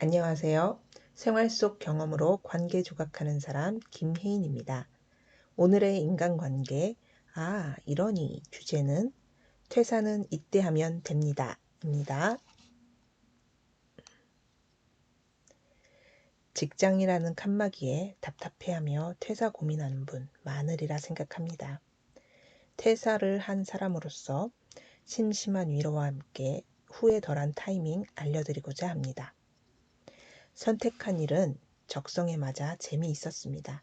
안녕하세요. 생활 속 경험으로 관계 조각하는 사람 김혜인입니다. 오늘의 인간관계, 아, 이러니 주제는 퇴사는 이때 하면 됩니다. 입니다. 직장이라는 칸막이에 답답해하며 퇴사 고민하는 분 많으리라 생각합니다. 퇴사를 한 사람으로서 심심한 위로와 함께 후회 덜한 타이밍 알려드리고자 합니다. 선택한 일은 적성에 맞아 재미있었습니다.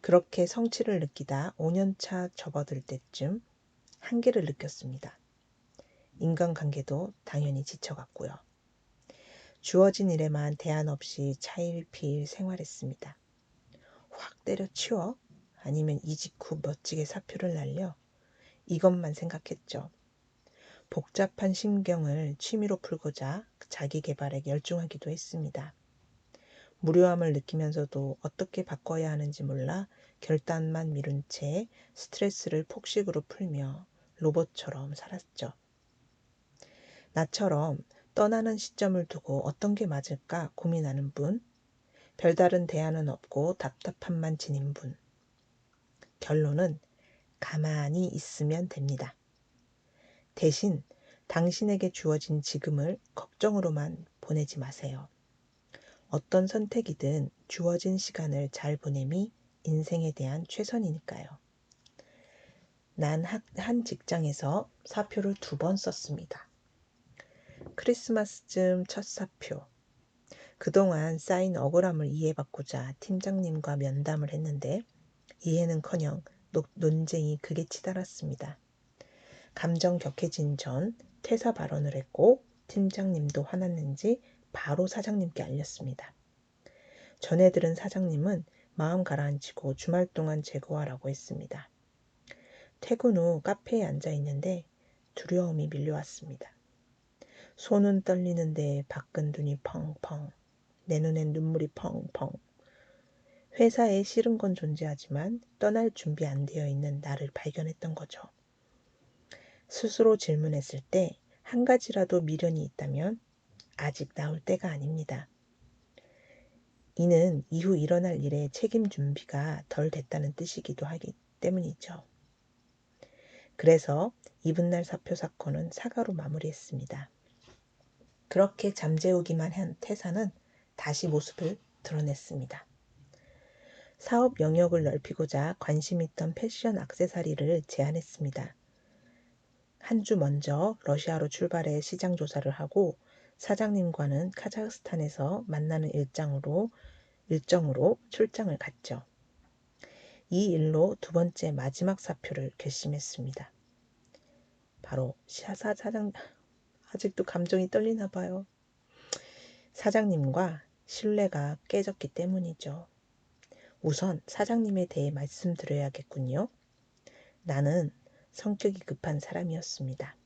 그렇게 성취를 느끼다 5년차 접어들 때쯤 한계를 느꼈습니다. 인간관계도 당연히 지쳐갔고요. 주어진 일에만 대안 없이 차일피일 생활했습니다. 확 때려치워? 아니면 이직 후 멋지게 사표를 날려? 이것만 생각했죠. 복잡한 심경을 취미로 풀고자 자기 개발에 열중하기도 했습니다. 무료함을 느끼면서도 어떻게 바꿔야 하는지 몰라 결단만 미룬 채 스트레스를 폭식으로 풀며 로봇처럼 살았죠. 나처럼 떠나는 시점을 두고 어떤 게 맞을까 고민하는 분, 별다른 대안은 없고 답답함만 지닌 분. 결론은 가만히 있으면 됩니다. 대신 당신에게 주어진 지금을 걱정으로만 보내지 마세요. 어떤 선택이든 주어진 시간을 잘 보냄이 인생에 대한 최선이니까요. 난 한 직장에서 사표를 두 번 썼습니다. 크리스마스쯤 첫 사표. 그동안 쌓인 억울함을 이해받고자 팀장님과 면담을 했는데 이해는커녕 논쟁이 극에 치달았습니다. 감정 격해진 전 퇴사 발언을 했고 팀장님도 화났는지 바로 사장님께 알렸습니다. 전해 들은 사장님은 마음 가라앉히고 주말 동안 제거하라고 했습니다. 퇴근 후 카페에 앉아 있는데 두려움이 밀려왔습니다. 손은 떨리는데 밖은 눈이 펑펑, 내 눈엔 눈물이 펑펑. 회사에 싫은 건 존재하지만 떠날 준비 안 되어 있는 나를 발견했던 거죠. 스스로 질문했을 때 한 가지라도 미련이 있다면 아직 나올 때가 아닙니다. 이는 이후 일어날 일에 책임 준비가 덜 됐다는 뜻이기도 하기 때문이죠. 그래서 이분날 사표 사건은 사과로 마무리했습니다. 그렇게 잠재우기만 한 태사는 다시 모습을 드러냈습니다. 사업 영역을 넓히고자 관심 있던 패션 악세사리를 제안했습니다. 한 주 먼저 러시아로 출발해 시장 조사를 하고 사장님과는 카자흐스탄에서 만나는 일정으로, 일정으로 출장을 갔죠. 이 일로 두 번째 마지막 사표를 결심했습니다. 바로 사장, 아직도 감정이 떨리나 봐요. 사장님과 신뢰가 깨졌기 때문이죠. 우선 사장님에 대해 말씀드려야겠군요. 나는 성격이 급한 사람이었습니다.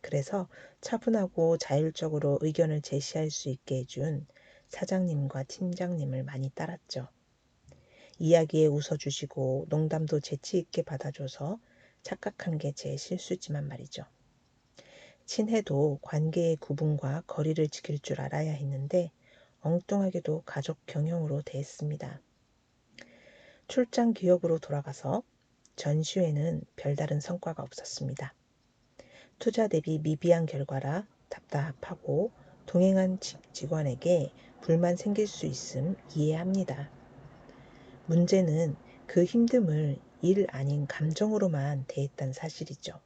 그래서 차분하고 자율적으로 의견을 제시할 수 있게 해준 사장님과 팀장님을 많이 따랐죠. 이야기에 웃어주시고 농담도 재치있게 받아줘서 착각한 게 제 실수지만 말이죠. 친해도 관계의 구분과 거리를 지킬 줄 알아야 했는데 엉뚱하게도 가족 경영으로 대했습니다. 출장 기업으로 돌아가서 전시회는 별다른 성과가 없었습니다. 투자 대비 미비한 결과라 답답하고 동행한 직원에게 불만 생길 수 있음 이해합니다. 문제는 그 힘듦을 일 아닌 감정으로만 대했던 사실이죠.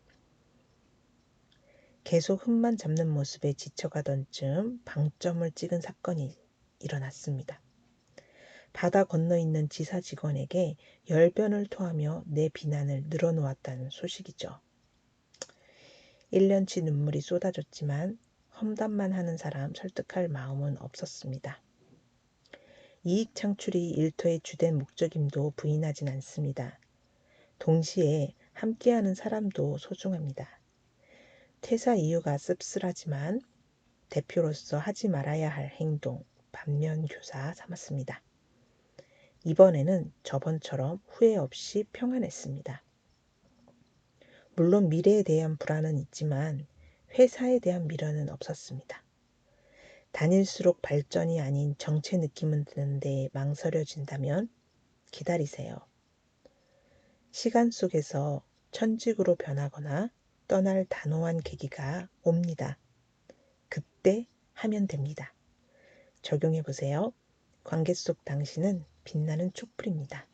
계속 흠만 잡는 모습에 지쳐가던 쯤 방점을 찍은 사건이 일어났습니다. 바다 건너 있는 지사 직원에게 열변을 토하며 내 비난을 늘어놓았다는 소식이죠. 1년치 눈물이 쏟아졌지만 험담만 하는 사람 설득할 마음은 없었습니다. 이익 창출이 일터의 주된 목적임도 부인하진 않습니다. 동시에 함께하는 사람도 소중합니다. 퇴사 이유가 씁쓸하지만 대표로서 하지 말아야 할 행동 반면 교사 삼았습니다. 이번에는 저번처럼 후회 없이 평안했습니다. 물론 미래에 대한 불안은 있지만 회사에 대한 미련은 없었습니다. 다닐수록 발전이 아닌 정체 느낌은 드는데 망설여진다면 기다리세요. 시간 속에서 천직으로 변하거나 떠날 단호한 계기가 옵니다. 그때 하면 됩니다. 적용해 보세요. 관계 속 당신은 빛나는 촛불입니다.